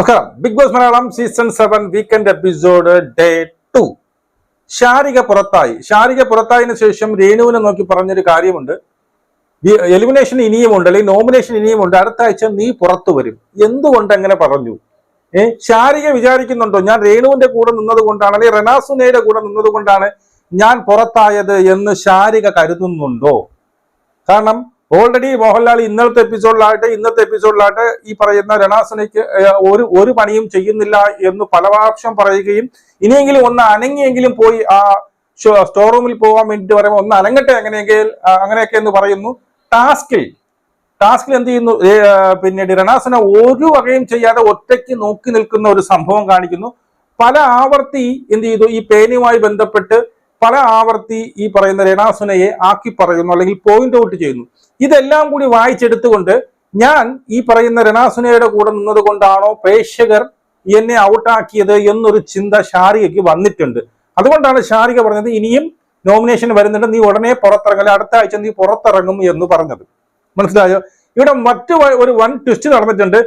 നമസ്കാരം Big Boss Malayalam season seven weekend episode day two Sharika പുറത്തായി. ശാരിക പുറത്തായതിനു ശേഷം രേണുവിനെ നോക്കി പറഞ്ഞൊരു കാര്യമുണ്ട്. എലിമിനേഷൻ ഇനിയുമുണ്ട്. അല്ലെങ്കിൽ നോമിനേഷൻ ഇനിയുമുണ്ട്. അടുത്ത ആഴ്ച നീ പുറത്തു വരും. എന്തുകൊണ്ട് അങ്ങനെ പറഞ്ഞു? ഏ ശാരിക വിചാരിക്കുന്നുണ്ടോ? ഞാൻ രേണുവിന്റെ കൂടെ നിന്നത് കൊണ്ടാണ് അല്ലെങ്കിൽ റെനാസുനയുടെ കൂടെ നിന്നത് കൊണ്ടാണ് ഞാൻ പുറത്തായത് എന്ന് ശാരിക കരുതുന്നുണ്ടോ? കാരണം ഓൾറെഡി മോഹൻലാൽ ഇന്നത്തെ എപ്പിസോഡിലായിട്ട് ഇന്നത്തെ എപ്പിസോഡിലായിട്ട് ഈ പറയുന്ന രണാസനയ്ക്ക് ഒരു ഒരു പണിയും ചെയ്യുന്നില്ല എന്ന് പല പ്രാവശ്യം പറയുകയും ഇനിയെങ്കിലും ഒന്ന് അനങ്ങിയെങ്കിലും പോയി ആ സ്റ്റോർ റൂമിൽ പോകാൻ വേണ്ടിയിട്ട് പറയുമ്പോൾ ഒന്ന് അനങ്ങട്ടെ എങ്ങനെയെങ്കിൽ ആ, അങ്ങനെയൊക്കെ എന്ന് പറയുന്നു. ടാസ്കിൽ ടാസ്കിൽ എന്ത് ചെയ്യുന്നു? പിന്നെ രണാസന ഒരു വകയും ചെയ്യാതെ ഒറ്റയ്ക്ക് നോക്കി നിൽക്കുന്ന ഒരു സംഭവം കാണിക്കുന്നു. പല ആവർത്തി എന്ത് ചെയ്തു? ഈ പേനയുമായി ബന്ധപ്പെട്ട് പല ആവർത്തി ഈ പറയുന്ന രണാസുനയെ ആക്കി പറയുന്നു അല്ലെങ്കിൽ പോയിന്റ് ഔട്ട് ചെയ്യുന്നു. ഇതെല്ലാം കൂടി വായിച്ചെടുത്തുകൊണ്ട് ഞാൻ ഈ പറയുന്ന രണാസുനയുടെ കൂടെ നിന്നത് കൊണ്ടാണോ പ്രേക്ഷകർ എന്നെ ഔട്ടാക്കിയത് എന്നൊരു ചിന്ത ഷാരികയ്ക്ക് വന്നിട്ടുണ്ട്. അതുകൊണ്ടാണ് ഷാരിക പറഞ്ഞത് ഇനിയും നോമിനേഷൻ വരുന്നുണ്ട്. നീ ഉടനെ പുറത്തിറങ്ങല അടുത്ത ആഴ്ച നീ പുറത്തിറങ്ങും എന്ന് പറഞ്ഞത്. മനസ്സിലായോ? ഇവിടെ മറ്റു ഒരു വൺ ട്വിസ്റ്റ് നടന്നിട്ടുണ്ട്.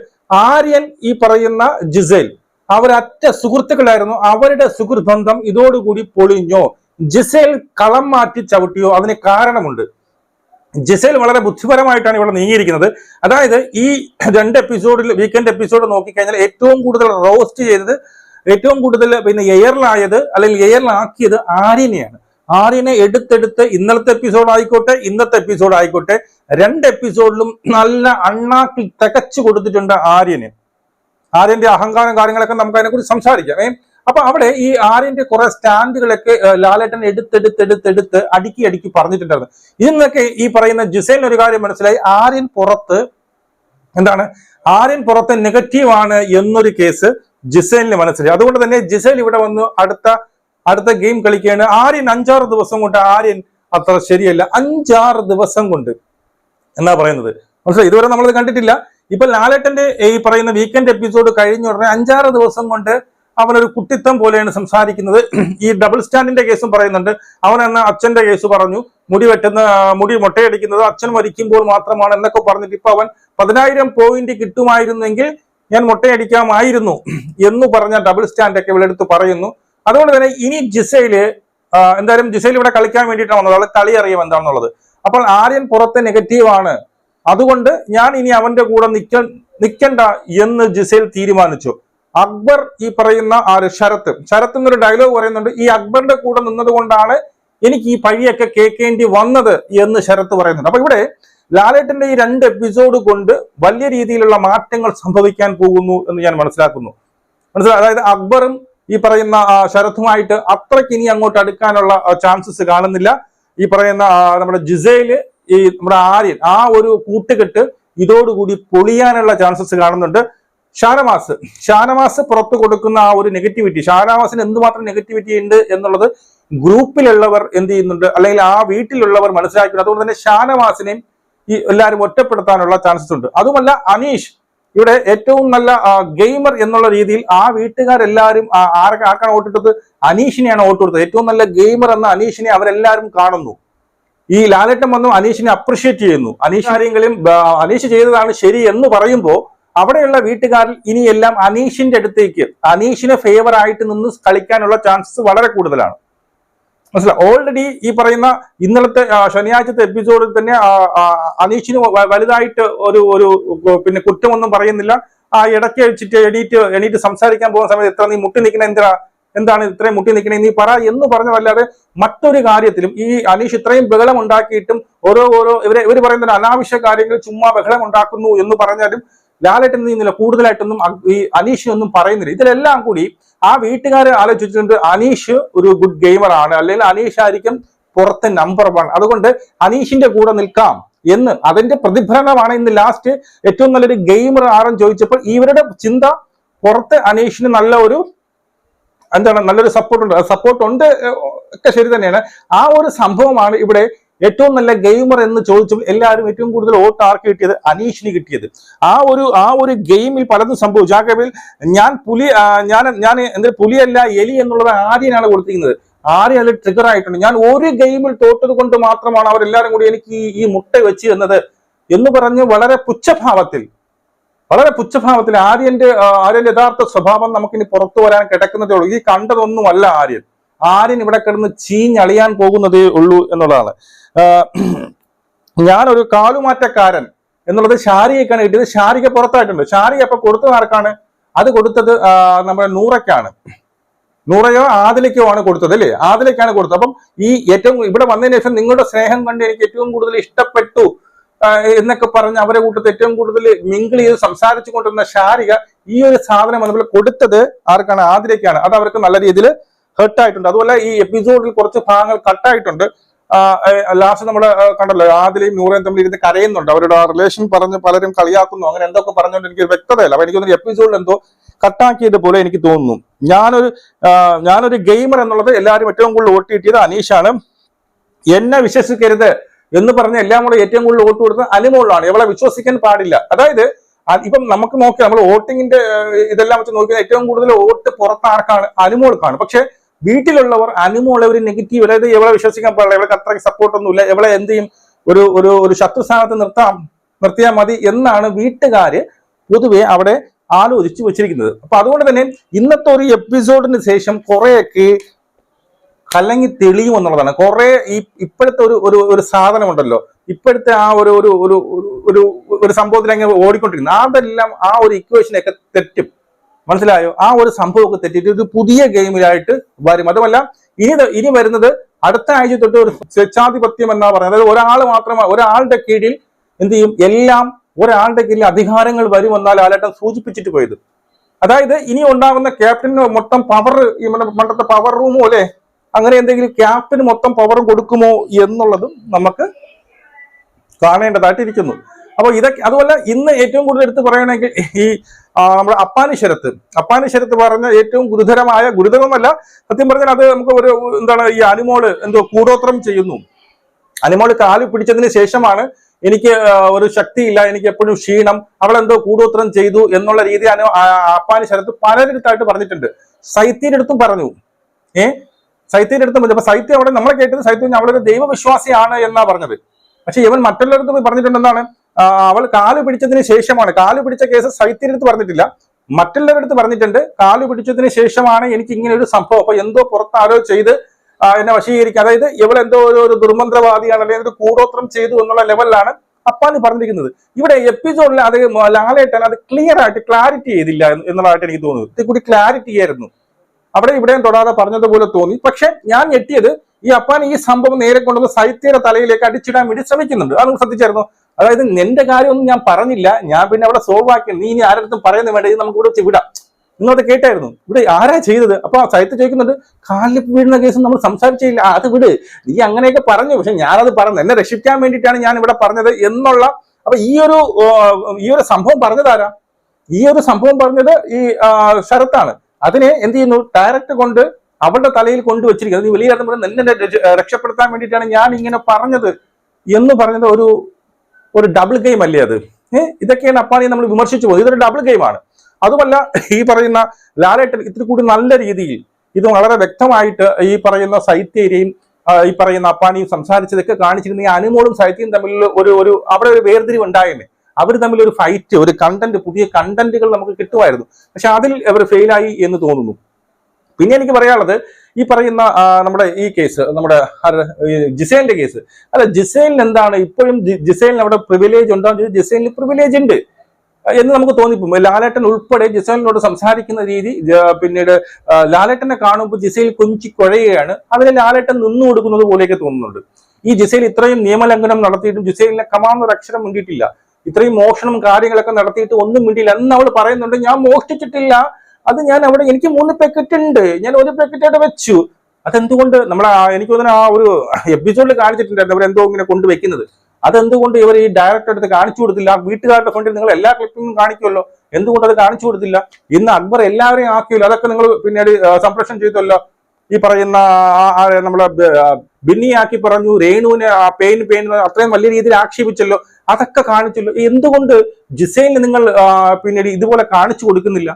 ആര്യൻ ഈ പറയുന്ന ജിസേൽ. അവരറ്റ സുഹൃത്തുക്കളായിരുന്നു. അവരുടെ സുഹൃത് ബന്ധം ഇതോടുകൂടി പൊളിഞ്ഞോ? ജിസേൽ കളം മാറ്റി ചവിട്ടിയോ അതിന് കാരണമുണ്ട്. ജിസേൽ വളരെ ബുദ്ധിപരമായിട്ടാണ് ഇവിടെ നീങ്ങിയിരിക്കുന്നത്. അതായത് ഈ രണ്ട് എപ്പിസോഡിൽ വീക്കെൻഡ് എപ്പിസോഡ് നോക്കിക്കഴിഞ്ഞാൽ ഏറ്റവും കൂടുതൽ റോസ്റ്റ് ചെയ്തത് ഏറ്റവും കൂടുതൽ പിന്നെ എയറിലായത് അല്ലെങ്കിൽ എയറിലാക്കിയത് ആര്യനെയാണ്. ആര്യനെ എടുത്തെടുത്ത് ഇന്നലത്തെ എപ്പിസോഡ് ആയിക്കോട്ടെ ഇന്നത്തെ എപ്പിസോഡ് ആയിക്കോട്ടെ രണ്ട് എപ്പിസോഡിലും നല്ല അണ്ണാക്കിൽ തികച്ചു കൊടുത്തിട്ടുണ്ട് ആര്യന്. ആര്യന്റെ അഹങ്കാരം കാര്യങ്ങളൊക്കെ നമുക്ക് അതിനെക്കുറിച്ച് സംസാരിക്കാം. അപ്പൊ അവിടെ ഈ ആര്യന്റെ കുറെ സ്റ്റാൻഡുകളൊക്കെ ലാലേട്ടൻ എടുത്തെടുത്തെടുത്തെടുത്ത് അടുക്കി അടുക്കി പറഞ്ഞിട്ടുണ്ടായിരുന്നു. ഇന്നൊക്കെ ഈ പറയുന്ന ജുസൈൻ ഒരു കാര്യം മനസ്സിലായി. ആര്യൻ പുറത്ത് എന്താണ്? ആര്യൻ പുറത്ത് നെഗറ്റീവ് ആണ് എന്നൊരു കേസ് ജിസൈലിന് മനസ്സിലായി. അതുകൊണ്ട് തന്നെ ജിസൈൽ ഇവിടെ വന്ന് അടുത്ത അടുത്ത ഗെയിം കളിക്കുകയാണ്. ആര്യൻ അഞ്ചാറ് ദിവസം കൊണ്ട് ആര്യൻ അത്ര ശരിയല്ല. അഞ്ചാറ് ദിവസം കൊണ്ട്. എന്നാ പറയുന്നത്? മനസ്സിലായി? ഇതുവരെ നമ്മളത് കണ്ടിട്ടില്ല. ഇപ്പൊ ലാലേട്ടന്റെ ഈ പറയുന്ന വീക്കെൻഡ് എപ്പിസോഡ് കഴിഞ്ഞ ഉടനെ അഞ്ചാറ് ദിവസം കൊണ്ട് അവനൊരു കുട്ടിത്തം പോലെയാണ് സംസാരിക്കുന്നത്. ഈ ഡബിൾ സ്റ്റാൻഡിന്റെ കേസും പറയുന്നുണ്ട്. അവൻ എന്ന അച്ഛന്റെ കേസ് പറഞ്ഞു. മുടി വെട്ടുന്ന മുടി മുട്ടയടിക്കുന്നത് അച്ഛൻ മരിക്കുമ്പോൾ മാത്രമാണ് എന്നൊക്കെ പറഞ്ഞിട്ട് ഇപ്പൊ അവൻ പതിനായിരം പോയിന്റ് കിട്ടുമായിരുന്നെങ്കിൽ ഞാൻ മുട്ടയടിക്കാമായിരുന്നു എന്ന് പറഞ്ഞ ഡബിൾ സ്റ്റാൻഡൊക്കെ ഇവളെടുത്ത് പറയുന്നു. അതുകൊണ്ട് തന്നെ ഇനി ജിസയിൽ എന്തായാലും ജിസയിൽ ഇവിടെ കളിക്കാൻ വേണ്ടിയിട്ടാണ് വന്നത്. അവളെ കളി അറിയാം എന്താണെന്നുള്ളത്. അപ്പോൾ ആര്യൻ പുറത്തെ നെഗറ്റീവാണ് അതുകൊണ്ട് ഞാൻ ഇനി അവന്റെ കൂടെ നിൽക്ക നിൽക്കണ്ട എന്ന് ജിസയിൽ തീരുമാനിച്ചു. അക്ബർ ഈ പറയുന്ന ആര് ശരത്ത് ശരത്ത് എന്നൊരു ഡയലോഗ് പറയുന്നുണ്ട് ഈ അക്ബറിന്റെ കൂടെ നിന്നതുകൊണ്ടാണ് എനിക്ക് ഈ പഴിയൊക്കെ കേൾക്കേണ്ടി വന്നത് എന്ന് ശരത്ത് പറയുന്നുണ്ട്. അപ്പൊ ഇവിടെ ലാലേട്ടന്റെ ഈ രണ്ട് എപ്പിസോഡ് കൊണ്ട് വലിയ രീതിയിലുള്ള മാറ്റങ്ങൾ സംഭവിക്കാൻ പോകുന്നു എന്ന് ഞാൻ മനസ്സിലാക്കുന്നു. മനസ്സിലായി അതായത് അക്ബറും ഈ പറയുന്ന ആ, ശരത്തുമായിട്ട് അത്രയ്ക്ക് ഇനി അങ്ങോട്ട് അടുക്കാനുള്ള ചാൻസസ് കാണുന്നില്ല. ഈ പറയുന്ന നമ്മുടെ ജിസയിൽ ഈ നമ്മുടെ ആര്യൻ ആ ഒരു കൂട്ടുകെട്ട് ഇതോടുകൂടി പൊളിയാനുള്ള ചാൻസസ് കാണുന്നുണ്ട്. ഷാനവാസ്. ഷാനവാസ് പുറത്തു കൊടുക്കുന്ന ആ ഒരു നെഗറ്റിവിറ്റി ഷാനവാസിന് എന്തുമാത്രം നെഗറ്റിവിറ്റി ഉണ്ട് എന്നുള്ളത് ഗ്രൂപ്പിലുള്ളവർ എന്ത് ചെയ്യുന്നുണ്ട്? അല്ലെങ്കിൽ ആ വീട്ടിലുള്ളവർ മനസ്സിലാക്കുന്നു അതുകൊണ്ട് തന്നെ ഷാനവാസിനെയും ഈ എല്ലാവരും ഒറ്റപ്പെടുത്താനുള്ള ചാൻസസ് ഉണ്ട്. അതുമല്ല അനീഷ്. ഇവിടെ ഏറ്റവും നല്ല ഗെയിമർ എന്നുള്ള രീതിയിൽ ആ വീട്ടുകാരെല്ലാവരും ആരൊക്കെ ആർക്കാണ് വോട്ടിട്ടത് അനീഷിനെയാണ് വോട്ട് കൊടുത്തത്. ഏറ്റവും നല്ല ഗെയിമർ എന്ന അനീഷിനെ അവരെല്ലാവരും കാണുന്നു. ഈ ലാലേട്ടൻ വന്നു അനീഷിനെ അപ്രീഷിയേറ്റ് ചെയ്യുന്നു. അനീഷ് ആരെങ്കിലും അനീഷ് ചെയ്തതാണ് ശരി എന്ന് പറയുമ്പോൾ അവിടെയുള്ള വീട്ടുകാരിൽ ഇനിയെല്ലാം അനീഷിന്റെ അടുത്തേക്ക് അനീഷിന് ഫേവർ ആയിട്ട് നിന്ന് കളിക്കാനുള്ള ചാൻസസ് വളരെ കൂടുതലാണ്. മനസ്സിലായി ഓൾറെഡി ഈ പറയുന്ന ഇന്നലത്തെ ശനിയാഴ്ചത്തെ എപ്പിസോഡിൽ തന്നെ അനീഷിന് വലുതായിട്ട് ഒരു ഒരു പിന്നെ കുറ്റമൊന്നും പറയുന്നില്ല. ആ ഇടയ്ക്ക് വെച്ചിട്ട് എണീറ്റ് എണീറ്റ് സംസാരിക്കാൻ പോകുന്ന സമയത്ത് എത്ര നീ മുട്ടി നിൽക്കണ എന്തിനാ? എന്താണ് ഇത്രയും മുട്ടി നിൽക്കണേ? നീ പറ എന്ന് പറഞ്ഞതല്ലാതെ മറ്റൊരു കാര്യത്തിലും ഈ അനീഷ് ഇത്രയും ബഹളം ഉണ്ടാക്കിയിട്ടും ഓരോ ഓരോ ഇവരെ ഇവർ പറയുന്ന അനാവശ്യ കാര്യങ്ങൾ ചുമ്മാ ബഹളം ഉണ്ടാക്കുന്നു എന്ന് പറഞ്ഞാലും ലാലേട്ടൻ നീന്നില്ല കൂടുതലായിട്ടൊന്നും ഈ അനീഷ് ഒന്നും പറയുന്നില്ല. ഇതിലെല്ലാം കൂടി ആ വീട്ടുകാരെ ആലോചിച്ചിട്ടുണ്ട് അനീഷ് ഒരു ഗുഡ് ഗെയിമർ ആണ്. അല്ലെങ്കിൽ അനീഷ് ആയിരിക്കും പുറത്തെ നമ്പർ വൺ അതുകൊണ്ട് അനീഷിന്റെ കൂടെ നിൽക്കാം എന്ന് അതിന്റെ പ്രതിഫലനമാണ് ഇന്ന് ലാസ്റ്റ് ഏറ്റവും നല്ലൊരു ഗെയിമർ ആരെന്ന് ചോദിച്ചപ്പോൾ ഇവരുടെ ചിന്ത പുറത്ത് അനീഷിന് നല്ല ഒരു എന്താണ് നല്ലൊരു സപ്പോർട്ട് ഉണ്ട്. സപ്പോർട്ട് ഉണ്ട് ഒക്കെ ശരി തന്നെയാണ്. ആ ഒരു സംഭവമാണ് ഇവിടെ ഏറ്റവും നല്ല ഗെയിമർ എന്ന് ചോദിച്ചപ്പോൾ എല്ലാവരും ഏറ്റവും കൂടുതൽ വോട്ട് ആർക്ക് കിട്ടിയത്? അനീഷിന് കിട്ടിയത്. ആ ഒരു ആ ഒരു ഗെയിമിൽ പലതും സംഭവിച്ചു. ആ ഗെയിമിൽ ഞാൻ പുലി ഞാൻ ഞാൻ എന്താ പുലിയല്ല എലി എന്നുള്ളത് ആര്യനാണ് കൊടുത്തിരിക്കുന്നത്. ആര്യ അതിൽ ട്രിഗർ ആയിട്ടുണ്ട്. ഞാൻ ഒരു ഗെയിമിൽ തോറ്റത് കൊണ്ട് മാത്രമാണ് അവരെല്ലാവരും കൂടി എനിക്ക് ഈ- മുട്ട വെച്ച് തന്നത് എന്ന് പറഞ്ഞ് വളരെ പുച്ഛഭാവത്തിൽ വളരെ പുച്ഛഭാവത്തിൽ ആര്യന്റെ ആര്യന്റെ യഥാർത്ഥ സ്വഭാവം നമുക്കിനി പുറത്തു വരാൻ കിടക്കുന്നതേ ഉള്ളൂ. ഈ കണ്ടതൊന്നുമല്ല ആര്യൻ. ആര്യൻ ഇവിടെ കിടന്ന് ചീഞ്ഞളിയാൻ പോകുന്നതേ ഉള്ളൂ എന്നുള്ളതാണ്. ഞാനൊരു കാലുമാറ്റക്കാരൻ എന്നുള്ളത് ഷാരിയക്കാണ് കിട്ടിയത്. ഷാരിക പുറത്തായിട്ടുണ്ട്. ഷാരി അപ്പൊ കൊടുത്തത് ആർക്കാണ്? അത് കൊടുത്തത് നമ്മുടെ നൂറയ്ക്കാണ്. നൂറയോ ആദിലയ്ക്കോ ആണ് കൊടുത്തത് അല്ലേ? ആദിലയ്ക്കാണ് കൊടുത്തത്. അപ്പം ഈ ഏറ്റവും ഇവിടെ വന്നതിന് ശേഷം നിങ്ങളുടെ സ്നേഹം കണ്ട് എനിക്ക് ഏറ്റവും കൂടുതൽ ഇഷ്ടപ്പെട്ടു എന്നൊക്കെ പറഞ്ഞ് അവരെ കൂട്ടത്തിൽ ഏറ്റവും കൂടുതൽ മിങ്കിൾ ചെയ്ത് സംസാരിച്ചു കൊണ്ടിരുന്ന ഷാരിക ഈ ഒരു സാധനം അതുപോലെ കൊടുത്തത് ആർക്കാണ്? ആദിലയ്ക്കാണ്. അത് അവർക്ക് നല്ല രീതിയിൽ ഹെർട്ടായിട്ടുണ്ട് അതുപോലെ ഈ എപ്പിസോഡിൽ കുറച്ച് ഭാഗങ്ങൾ കട്ടായിട്ടുണ്ട് ലാസ്റ്റ് നമ്മൾ കണ്ടല്ലോ ആദിലയും നൂറയും തമ്മിൽ ഇരുന്ന് കരയുന്നുണ്ട്. അവരുടെ ആ റിലേഷൻ പറഞ്ഞ് പലരും കളിയാക്കുന്നു. അങ്ങനെ എന്തൊക്കെ പറഞ്ഞുകൊണ്ട് എനിക്ക് വ്യക്തതയില്ല. അപ്പൊ എനിക്ക് എപ്പിസോഡിൽ എന്തോ കട്ടാക്കിയത് പോലെ എനിക്ക് തോന്നുന്നു. ഞാനൊരു ഞാനൊരു ഗെയിമർ എന്നുള്ളത് എല്ലാവരും ഏറ്റവും കൂടുതൽ വോട്ട് കിട്ടിയത് അനീഷാണ്. എന്നെ വിശ്വസിക്കരുത് എന്ന് പറഞ്ഞ എല്ലാം കൂടെ ഏറ്റവും കൂടുതൽ വോട്ട് കൊടുത്തത് അനുമോളാണ്. ഇവളെ വിശ്വസിക്കാൻ പാടില്ല. അതായത് ഇപ്പം നമുക്ക് നോക്കിയാൽ നമ്മൾ വോട്ടിങ്ങിന്റെ ഇതെല്ലാം വെച്ച് നോക്കിയാൽ ഏറ്റവും കൂടുതൽ വോട്ട് പുറത്ത് ആർക്കാണ് അനുമോൾക്കാണ്. പക്ഷെ വീട്ടിലുള്ളവർ അനുമോളെ ഒരു നെഗറ്റീവ് അതായത് ഇവളെ വിശ്വസിക്കാൻ പാടില്ല. എവിടെ അത്രയ്ക്ക് സപ്പോർട്ടൊന്നുമില്ല എവിടെ എന്ത് ചെയ്യും? ഒരു ഒരു ഒരു ശത്രു സ്ഥാനത്ത് നിർത്താം നിർത്തിയാൽ മതി എന്നാണ് വീട്ടുകാര് പൊതുവെ അവിടെ ആലോചിച്ച് വെച്ചിരിക്കുന്നത്. അപ്പൊ അതുകൊണ്ട് തന്നെ ഇന്നത്തെ ഒരു എപ്പിസോഡിന് ശേഷം കുറെയൊക്കെ കലങ്ങി തെളിയും എന്നുള്ളതാണ്. കുറെ ഈ ഇപ്പോഴത്തെ ഒരു ഒരു ഒരു സാധനമുണ്ടല്ലോ. ഇപ്പോഴത്തെ ആ ഒരു ഒരു ഒരു ഒരു- ഒരു ഒരു സംഭവത്തിൽ അങ്ങനെ ഓടിക്കൊണ്ടിരിക്കുന്നത് അതെല്ലാം ആ ഒരു ഇക്വേഷനൊക്കെ തെറ്റും. മനസ്സിലായോ? ആ ഒരു സംഭവമൊക്കെ തെറ്റിയിട്ട് ഒരു പുതിയ ഗെയിമിലായിട്ട് വരും. അതുമല്ല ഇനി ഇനി വരുന്നത് അടുത്ത ആഴ്ച തൊട്ട് ഒരു സ്വേച്ഛാധിപത്യം എന്നാ പറയുന്നത്. അതായത് ഒരാൾ മാത്രമാണ് ഒരാളുടെ കീഴിൽ എന്ത് ചെയ്യും? എല്ലാം ഒരാളുടെ കീഴിൽ അധികാരങ്ങൾ വരുമെന്നാൽ ആലേട്ടം സൂചിപ്പിച്ചിട്ട് പോയത്. അതായത് ഇനി ഉണ്ടാകുന്ന ക്യാപ്റ്റന് മൊത്തം പവർ ഈ മണ്ടത്തെ പവർ റൂമോ അല്ലെ അങ്ങനെ എന്തെങ്കിലും ക്യാപ്റ്റന് മൊത്തം പവർ കൊടുക്കുമോ എന്നുള്ളതും നമുക്ക് കാണേണ്ടതായിട്ടിരിക്കുന്നു. അപ്പൊ ഇതൊക്കെ അതുപോലെ ഇന്ന് ഏറ്റവും കൂടുതൽ എടുത്ത് പറയണമെങ്കിൽ ഈ നമ്മുടെ അപ്പാനിശ്വരത്ത് അപ്പാനിശ്വരത്ത് പറഞ്ഞ ഏറ്റവും ഗുരുതരമായ ഗുരുതരമല്ല സത്യം പറഞ്ഞാൽ അത് നമുക്ക് ഒരു എന്താണ് ഈ അനുമോൾ എന്തോ കൂടോത്രം ചെയ്യുന്നു. അനുമോൾ കാൽ പിടിച്ചതിന് ശേഷമാണ് എനിക്ക് ഒരു ശക്തിയില്ല എനിക്ക് എപ്പോഴും ക്ഷീണം അവൾ എന്തോ കൂടോത്രം ചെയ്തു എന്നുള്ള രീതി അനു അപ്പാനി ശരത്ത് പലരിടത്തായിട്ട് പറഞ്ഞിട്ടുണ്ട്. സൈത്യയുടെ അടുത്തും പറഞ്ഞു. ഏ? സൈത്യയുടെ അടുത്തും പറഞ്ഞു. അപ്പൊ സൈത്യം അവിടെ നമ്മളെ കേട്ടത് സൈത്യം അവളൊരു ദൈവവിശ്വാസിയാണ് എന്നാ പറഞ്ഞത്. പക്ഷെ ഇവൻ മറ്റുള്ളവരുടെ പോയി പറഞ്ഞിട്ടുണ്ട് എന്താണ് ആ, അവൾ കാൽ പിടിച്ചതിന് ശേഷമാണ്. കാൽ പിടിച്ച കേസ് സൈത്യടുത്ത് പറഞ്ഞിട്ടില്ല. മറ്റുള്ളവരുടെ അടുത്ത് പറഞ്ഞിട്ടുണ്ട്. കാൽ പിടിച്ചതിന് ശേഷമാണ് എനിക്ക് ഇങ്ങനെ ഒരു സംഭവം. അപ്പൊ എന്തോ പുറത്ത് ആരോ ചെയ്ത് എന്നെ വശീകരിക്കുക അതായത് ഇവളെന്തോ ഒരു ഒരു ദുർമന്ത്രവാദിയാണ് അല്ലെങ്കിൽ ഒരു കൂടോത്രം ചെയ്തു എന്നുള്ള ലെവലിലാണ് അപ്പാന് പറഞ്ഞിരിക്കുന്നത്. ഇവിടെ എപ്പിസോഡിൽ അത് ലാലേട്ടൻ അത് ക്ലിയർ ആയിട്ട് ക്ലാരിറ്റി ചെയ്തില്ല എന്നുള്ളതായിട്ട് എനിക്ക് തോന്നുന്നു. ഇത്തിരി കൂടി ക്ലാരിറ്റി ആയിരുന്നു. അവിടെ ഇവിടെയും തൊടാതെ പറഞ്ഞതുപോലെ തോന്നി. പക്ഷെ ഞാൻ ഞെട്ടിയത് ഈ അപ്പാൻ ഈ സംഭവം നേരെ കൊണ്ടുവന്ന് സൈത്യയുടെ തലയിലേക്ക് അടിച്ചിടാൻ വേണ്ടി ശ്രമിക്കുന്നുണ്ട്. അത് ശ്രദ്ധിച്ചായിരുന്നു? അതായത് നിന്റെ കാര്യമൊന്നും ഞാൻ പറഞ്ഞില്ല. ഞാൻ പിന്നെ അവിടെ സോൾവ് ആക്കി. നീ ഇനി ആരുടെ പറയുന്ന വേണ്ട. നമുക്ക് ഇവിടെ വിടാം. ഇന്നോട്ട് കേട്ടായിരുന്നു. ഇവിടെ ആരാ ചെയ്തത്? അപ്പൊ സൈത്ത് ചോദിക്കുന്നുണ്ട് കാലിൽ വീഴുന്ന കേസ് നമ്മൾ സംസാരിച്ചില്ല. അത് വിട്. നീ അങ്ങനെയൊക്കെ പറഞ്ഞു. പക്ഷെ ഞാനത് പറഞ്ഞു. എന്നെ രക്ഷിക്കാൻ വേണ്ടിയിട്ടാണ് ഞാൻ ഇവിടെ പറഞ്ഞത് എന്നുള്ള അപ്പൊ ഈ ഒരു ഈ ഒരു സംഭവം പറഞ്ഞതാരാ ഈ ഒരു സംഭവം പറഞ്ഞത് ഈ ശരത്താണ്. അതിനെ എന്ത് ചെയ്യുന്നു? ഡയറക്റ്റ് കൊണ്ട് അവളുടെ തലയിൽ കൊണ്ടുവച്ചിരിക്കുന്നത്. നീ വലിയ നിന്നെ രക്ഷ- രക്ഷപ്പെടുത്താൻ വേണ്ടിയിട്ടാണ് ഞാൻ ഇങ്ങനെ പറഞ്ഞത് എന്ന് പറഞ്ഞത് ഒരു ഒരു ഡബിൾ ഗെയിം അല്ലേ അത്? ഏഹ് ഇതൊക്കെയാണ് അപ്പാണി നമ്മൾ വിമർശിച്ചു പോകുന്നത് ഇതൊരു ഡബിൾ ഗെയിമാണ് അതുമല്ല ഈ പറയുന്ന ലാലേട്ടൻ ഇത്തിരി കൂടി നല്ല രീതിയിൽ ഇത് വളരെ വ്യക്തമായിട്ട് ഈ പറയുന്ന സൈത്യരെയും ഈ പറയുന്ന അപ്പാനിയും സംസാരിച്ചതൊക്കെ കാണിച്ചിരുന്ന ഈ അനുമോളും സൈത്യം തമ്മിൽ ഒരു ഒരു അവിടെ ഒരു വേർതിരിവ് ഉണ്ടായേനെ അവർ തമ്മിൽ ഒരു ഫൈറ്റ് ഒരു കണ്ടന്റ് പുതിയ കണ്ടന്റുകൾ നമുക്ക് കിട്ടുമായിരുന്നു. പക്ഷെ അതിൽ അവർ ഫെയിലായി എന്ന് തോന്നുന്നു. പിന്നെ എനിക്ക് പറയാനുള്ളത് ഈ പറയുന്ന നമ്മുടെ ഈ കേസ് നമ്മുടെ ജിസൈലിന്റെ കേസ് അല്ല ജിസൈലിന് എന്താണ് ഇപ്പോഴും ജിസൈലിന് അവിടെ പ്രിവിലേജ് ഉണ്ടോ എന്ന് ചോദിച്ചാൽ ജിസൈലിന് പ്രിവിലേജ് ഉണ്ട്. എന്ന് നമുക്ക് തോന്നിപ്പോ. ലാലേട്ടൻ ഉൾപ്പെടെ ജിസൈലിനോട് സംസാരിക്കുന്ന രീതി പിന്നീട് ലാലേട്ടനെ കാണുമ്പോൾ ജിസൈൽ കൊഞ്ചി കുഴയുകയാണ്. അതിന് ലാലേട്ടൻ നിന്നു കൊടുക്കുന്നത് പോലെയൊക്കെ തോന്നുന്നുണ്ട്. ഈ ജിസൈൽ ഇത്രയും നിയമലംഘനം നടത്തിയിട്ടും ജിസൈലിനെ കമാന്ന ഒരു അക്ഷരം മിണ്ടിയിട്ടില്ല ഇത്രയും മോഷണം കാര്യങ്ങളൊക്കെ നടത്തിയിട്ട് ഒന്നും മിണ്ടിയില്ല. എന്ന് അവൾ പറയുന്നുണ്ട് ഞാൻ മോഷ്ടിച്ചിട്ടില്ല. അത് ഞാൻ അവിടെ എനിക്ക് മൂന്ന് പാക്കറ്റ് ഉണ്ട്. ഞാൻ ഒരു പാക്കറ്റ് അവിടെ വെച്ചു. അതെന്തുകൊണ്ട്? നമ്മളെ എനിക്ക് തോന്നുന്നു ആ ഒരു എപ്പിസോഡിൽ കാണിച്ചിട്ടുണ്ടായിരുന്നു അവരെന്തോ ഇങ്ങനെ കൊണ്ടുവെക്കുന്നത് അതെന്തുകൊണ്ട് ഇവർ ഈ ഡയറക്ടർ അടുത്ത് കാണിച്ചു കൊടുത്തില്ല? വീട്ടുകാരുടെ ഫ്രണ്ടിൽ നിങ്ങൾ എല്ലാ ക്ലിപ്പിങ്ങും കാണിക്കുമല്ലോ എന്തുകൊണ്ട് അത് കാണിച്ചു കൊടുത്തില്ല? ഇന്ന് അക്ബർ എല്ലാവരെയും ആക്കിയല്ലോ. അതൊക്കെ നിങ്ങൾ പിന്നീട് സംപ്രേഷണം ചെയ്തല്ലോ. ഈ പറയുന്ന നമ്മളെ ബ- ബിന്നി ആക്കി പറഞ്ഞു രേണുവിനെ പെയിൻ പെയിൻ അത്രയും വലിയ രീതിയിൽ ആക്ഷേപിച്ചല്ലോ. അതൊക്കെ കാണിച്ചല്ലോ. എന്തുകൊണ്ട് ജിസൈലിന് നിങ്ങൾ പിന്നീട് ഇതുപോലെ കാണിച്ചു കൊടുക്കുന്നില്ല?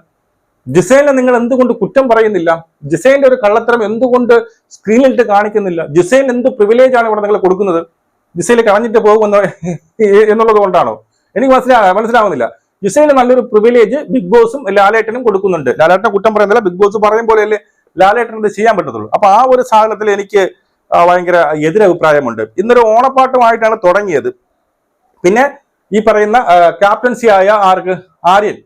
ജിസൈലിനെ നിങ്ങൾ എന്തുകൊണ്ട് കുറ്റം പറയുന്നില്ല? ജിസൈലിന്റെ ഒരു കള്ളത്തരം എന്തുകൊണ്ട് സ്ക്രീനിലിട്ട് കാണിക്കുന്നില്ല? ജിസൈലിന് എന്ത് പ്രിവിലേജ് ആണ് ഇവിടെ നിങ്ങൾ കൊടുക്കുന്നത്? ജിസൈൽ കളഞ്ഞിട്ട് പോകുമെന്ന് എന്നുള്ളത് കൊണ്ടാണോ? എനിക്ക് മനസ്സിലാ മനസ്സിലാവുന്നില്ല. ജിസൈന് നല്ലൊരു പ്രിവിലേജ് ബിഗ് ബോസും ലാലേട്ടനും കൊടുക്കുന്നുണ്ട്. ലാലേട്ടനെ കുറ്റം പറയുന്നില്ല ബിഗ് ബോസ് പറയും പോലെയല്ലേ ലാലേട്ടൻ ഇത് ചെയ്യാൻ പറ്റത്തുള്ളൂ. അപ്പൊ ആ ഒരു സാധനത്തിൽ എനിക്ക് ഭയങ്കര എതിരഭിപ്രായമുണ്ട്. ഇന്നൊരു ഓണപ്പാട്ടുമായിട്ടാണ് തുടങ്ങിയത്. പിന്നെ ഈ പറയുന്ന ക്യാപ്റ്റൻസി ആയ ആർക്ക്? ആര്യൻ.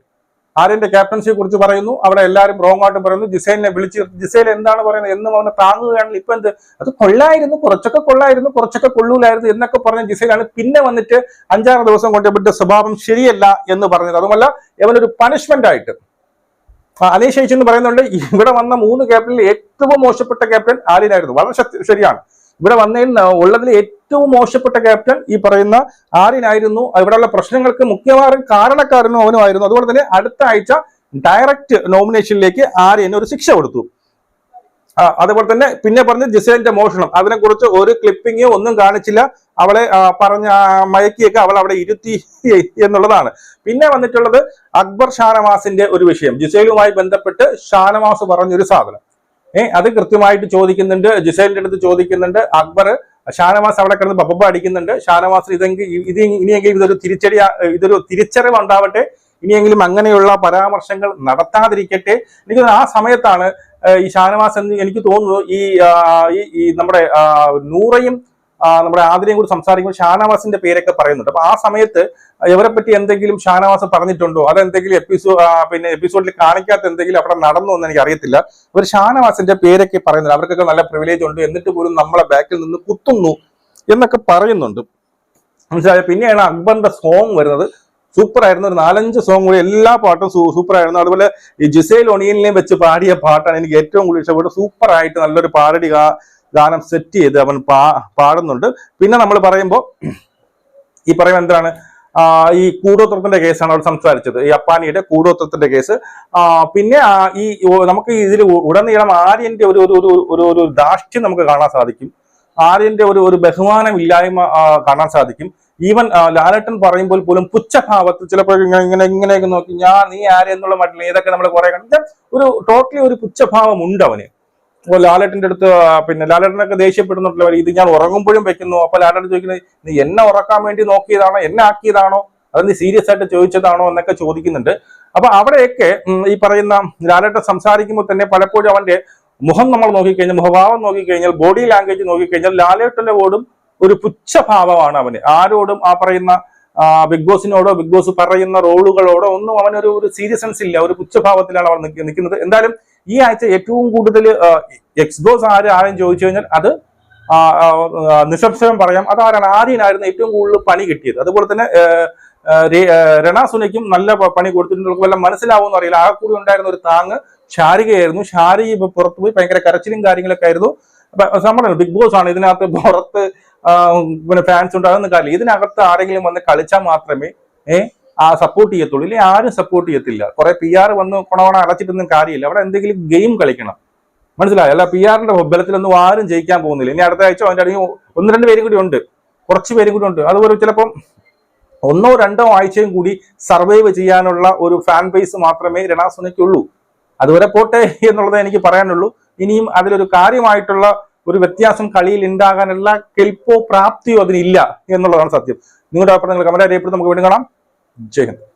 ആര്യന്റെ ക്യാപ്റ്റൻസിയെ കുറിച്ച് പറയുന്നു. അവിടെ എല്ലാവരും റോങ് ആയിട്ട് പറയുന്നു. ജിസൈലിനെ വിളിച്ച് ജിസൈൽ എന്താണ് പറയുന്നത്? എന്നും അവനെ താങ്ങുകയാണെങ്കിൽ ഇപ്പൊ എന്ത്? അത് കൊള്ളായിരുന്നു. കുറച്ചൊക്കെ കൊള്ളായിരുന്നു. കുറച്ചൊക്കെ കൊള്ളൂലായിരുന്നു എന്നൊക്കെ പറഞ്ഞ ജിസൈലാണ് പിന്നെ വന്നിട്ട് അഞ്ചാറ് ദിവസം കൊണ്ട് സ്വഭാവം ശരിയല്ല എന്ന് പറഞ്ഞത്. അതുമല്ല ഇവനൊരു പണിഷ്മെന്റ് ആയിട്ട്. അനീഷ് എന്ന് പറയുന്നുണ്ട് ഇവിടെ വന്ന മൂന്ന് ക്യാപ്റ്റനിൽ ഏറ്റവും മോശപ്പെട്ട ക്യാപ്റ്റൻ ആര്യനായിരുന്നു. വളരെ ശരിയാണ്. ഇവിടെ വന്നതിൽ ഉള്ളതിൽ ഏറ്റവും മോശപ്പെട്ട ക്യാപ്റ്റൻ ഈ പറയുന്ന ആരിനായിരുന്നു ഇവിടെയുള്ള പ്രശ്നങ്ങൾക്ക് മുഖ്യമായും കാരണക്കാരനും അവനുമായിരുന്നു. അതുപോലെ തന്നെ അടുത്ത ആഴ്ച ഡയറക്റ്റ് നോമിനേഷനിലേക്ക് ആര്യന് ഒരു ശിക്ഷ കൊടുത്തു. അതുപോലെ തന്നെ പിന്നെ പറഞ്ഞ ജിസേലിന്റെ മോഷണം. അതിനെക്കുറിച്ച് ഒരു ക്ലിപ്പിങ്ങോ ഒന്നും കാണിച്ചില്ല. അവളെ പറഞ്ഞ മയക്കിയൊക്കെ അവൾ അവിടെ ഇരുത്തി എന്നുള്ളതാണ്. പിന്നെ വന്നിട്ടുള്ളത് അക്ബർ ഷാനവാസിന്റെ ഒരു വിഷയം. ജിസേലുമായി ബന്ധപ്പെട്ട് ഷാനവാസ് പറഞ്ഞൊരു സാധനം. ഏ അത് കൃത്യമായിട്ട് ചോദിക്കുന്നുണ്ട് ജിസൈലിന്റെ അടുത്ത് ചോദിക്കുന്നുണ്ട് അക്ബർ ഷാനവാസ് അവിടെ കിടന്ന് പപ്പ അടിക്കുന്നുണ്ട്. ഷാനവാസ് ഇതെങ്കിൽ ഇത് ഇനിയെങ്കിലും ഇതൊരു തിരിച്ചടി ഇതൊരു തിരിച്ചറിവ് ഉണ്ടാവട്ടെ. ഇനിയെങ്കിലും അങ്ങനെയുള്ള പരാമർശങ്ങൾ നടത്താതിരിക്കട്ടെ. എനിക്ക് ആ സമയത്താണ് ഈ ഷാനവാസ് എന്ന് എനിക്ക് തോന്നുന്നു ഈ നമ്മുടെ നൂറയും നമ്മുടെ ആതിരയും കൂടി സംസാരിക്കുമ്പോൾ ഷാനവാസിന്റെ പേരൊക്കെ പറയുന്നുണ്ട്. അപ്പൊ ആ സമയത്ത് ഇവരെ പറ്റി എന്തെങ്കിലും ഷാനവാസ് പറഞ്ഞിട്ടുണ്ടോ? അതെന്തെങ്കിലും എപ്പിസോഡ് പിന്നെ എപ്പിസോഡിൽ കാണിക്കാത്ത എന്തെങ്കിലും അവിടെ നടന്നു എന്ന് എനിക്ക് അറിയത്തില്ല. ഇവർ ഷാനവാസിന്റെ പേരൊക്കെ പറയുന്നുണ്ട്. അവർക്കൊക്കെ നല്ല പ്രിവിലേജ് ഉണ്ട്. എന്നിട്ട് പോലും നമ്മളെ ബാക്കിൽ നിന്ന് കുത്തുന്നു എന്നൊക്കെ പറയുന്നുണ്ട്. മനസ്സിലായ? പിന്നെയാണ് അക്ബറിന്റെ സോങ് വരുന്നത്. സൂപ്പർ ആയിരുന്നു. ഒരു നാലഞ്ച് സോങ് കൂടി എല്ലാ പാട്ടും സൂപ്പർ ആയിരുന്നു. അതുപോലെ ഈ ജിസൈൽ ഒണിയനിലേയും വെച്ച് പാടിയ പാട്ടാണ് എനിക്ക് ഏറ്റവും കൂടുതൽ ഇഷ്ടപ്പെട്ടത്. സൂപ്പർ ആയിട്ട് നല്ലൊരു പാരടി ഗാ- ഗാനം സെറ്റ് ചെയ്ത് അവൻ പാ പാടുന്നുണ്ട്. പിന്നെ നമ്മൾ പറയുമ്പോൾ ഈ പറയുമ്പോൾ എന്താണ്? ഈ കൂടോത്രത്തിന്റെ കേസാണ് അവർ സംസാരിച്ചത്. ഈ അപ്പാനിയുടെ കൂടോത്രത്തിന്റെ കേസ്. പിന്നെ ഈ നമുക്ക് ഇതിൽ ഉടനീളം ആര്യന്റെ ഒരു ഒരു ഒരു ഒരു ദാഷ്ട്യം നമുക്ക് കാണാൻ സാധിക്കും. ആര്യന്റെ ഒരു ഒരു ബഹുമാനം ഇല്ലായ്മ കാണാൻ സാധിക്കും. ഈവൻ ലാലട്ടൻ പറയുമ്പോൾ പോലും പുച്ഛഭാവത്തിൽ ചിലപ്പോൾ ഇങ്ങനെ ഇങ്ങനെ ഇങ്ങനെയൊക്കെ നോക്കി ഞാൻ നീ ആര്യ എന്നുള്ള മട്ടിൽ ഇതൊക്കെ നമ്മൾ കുറെ കണ്ടിട്ട് ഒരു ടോട്ടലി ഒരു പുച്ഛഭാവം ഉണ്ട് അവന്. അപ്പോൾ ലാലേട്ടന്റെ അടുത്ത് പിന്നെ ലാലേട്ടനൊക്കെ ദേഷ്യപ്പെടുന്നുണ്ടല്ലോ ഇത് ഞാൻ ഉറങ്ങുമ്പോഴും വെക്കുന്നു. അപ്പൊ ലാലേട്ടൻ ചോദിക്കുന്നത് നീ എന്നെ ഉറക്കാൻ വേണ്ടി നോക്കിയതാണോ എന്നെ ആക്കിയതാണോ അത് നീ സീരിയസ് ആയിട്ട് ചോദിച്ചതാണോ എന്നൊക്കെ ചോദിക്കുന്നുണ്ട്. അപ്പൊ അവിടെയൊക്കെ ഈ പറയുന്ന ലാലേട്ടൻ സംസാരിക്കുമ്പോൾ തന്നെ പലപ്പോഴും അവന്റെ മുഖം നമ്മൾ നോക്കിക്കഴിഞ്ഞാൽ മുഖഭാവം നോക്കിക്കഴിഞ്ഞാൽ ബോഡി ലാംഗ്വേജ് നോക്കിക്കഴിഞ്ഞാൽ ലാലേട്ടന്റെ ഓടും ഒരു പുച്ഛഭാവമാണ് അവന്. ആരോടും ആ പറയുന്ന ബിഗ് ബോസിനോടോ ബിഗ് ബോസ് പറയുന്ന റോളുകളോടോ ഒന്നും അവനൊരു ഒരു സീരിയസ്നെസ് ഇല്ല. ഒരു പുച്ഛഭാവത്തിലാണ് അവൻ നിൽക്ക- നിൽക്കുന്നത്. എന്തായാലും ഈ ആഴ്ച ഏറ്റവും കൂടുതൽ എക്സ് ബോസ് ആര് ആരെയും ചോദിച്ചു കഴിഞ്ഞാൽ അത് നിശബ്ദം പറയാം. അതാരാണ് ആര്യനായിരുന്നു ഏറ്റവും കൂടുതൽ പണി കിട്ടിയത്. അതുപോലെ തന്നെ രണാസുനയ്ക്കും നല്ല പണി കൊടുത്തിട്ടുണ്ട്. വല്ല മനസ്സിലാവുമെന്ന് അറിയില്ല. ആ കൂടി ഉണ്ടായിരുന്ന ഒരു താങ് ഷാരികയായിരുന്നു. ഷാരിക ഇപ്പൊ പുറത്തുപോയി ഭയങ്കര കരച്ചിലും കാര്യങ്ങളൊക്കെ ആയിരുന്നു. നമ്മുടെ ബിഗ് ബോസ് ആണ്. ഇതിനകത്ത് പുറത്ത് പിന്നെ ഫാൻസ് ഉണ്ടാകുന്ന കാര്യം ഇതിനകത്ത് ആരെങ്കിലും വന്ന് കളിച്ചാൽ മാത്രമേ ഏ ആ സപ്പോർട്ട് ചെയ്യത്തുള്ളൂ. ഇല്ലെങ്കിൽ ആരും സപ്പോർട്ട് ചെയ്യത്തില്ല. കുറെ പി ആർ വന്ന് കൊണവണ അടച്ചിട്ടൊന്നും കാര്യമില്ല. അവിടെ എന്തെങ്കിലും ഗെയിം കളിക്കണം. മനസ്സിലായി? അല്ല പി ആറിന്റെ ബലത്തിലൊന്നും ആരും ജയിക്കാൻ പോകുന്നില്ല. ഇനി അടുത്ത ആഴ്ച അതിന്റെ അടിയിൽ ഒന്ന് രണ്ട് പേരും കൂടി ഉണ്ട്. കുറച്ച് പേരും കൂടി ഉണ്ട്. അതുപോലെ ചിലപ്പം ഒന്നോ രണ്ടോ ആഴ്ചയും കൂടി സർവൈവ് ചെയ്യാനുള്ള ഒരു ഫാൻ ബേസ് മാത്രമേ രണാസുനയ്ക്കുള്ളൂ. അതുവരെ പോട്ടെ എന്നുള്ളത് എനിക്ക് പറയാനുള്ളൂ. ഇനിയും അതിലൊരു കാര്യമായിട്ടുള്ള ഒരു വ്യത്യാസം കളിയിൽ ഉണ്ടാകാനുള്ള കെൽപ്പോ പ്രാപ്തിയോ അതിനില്ല എന്നുള്ളതാണ് സത്യം. നിങ്ങളുടെ അഭിപ്രായം നിങ്ങൾ കമന്റ് അറിയപ്പെടും നമുക്ക് വീണ്ടും കാണാം. जय हिंद।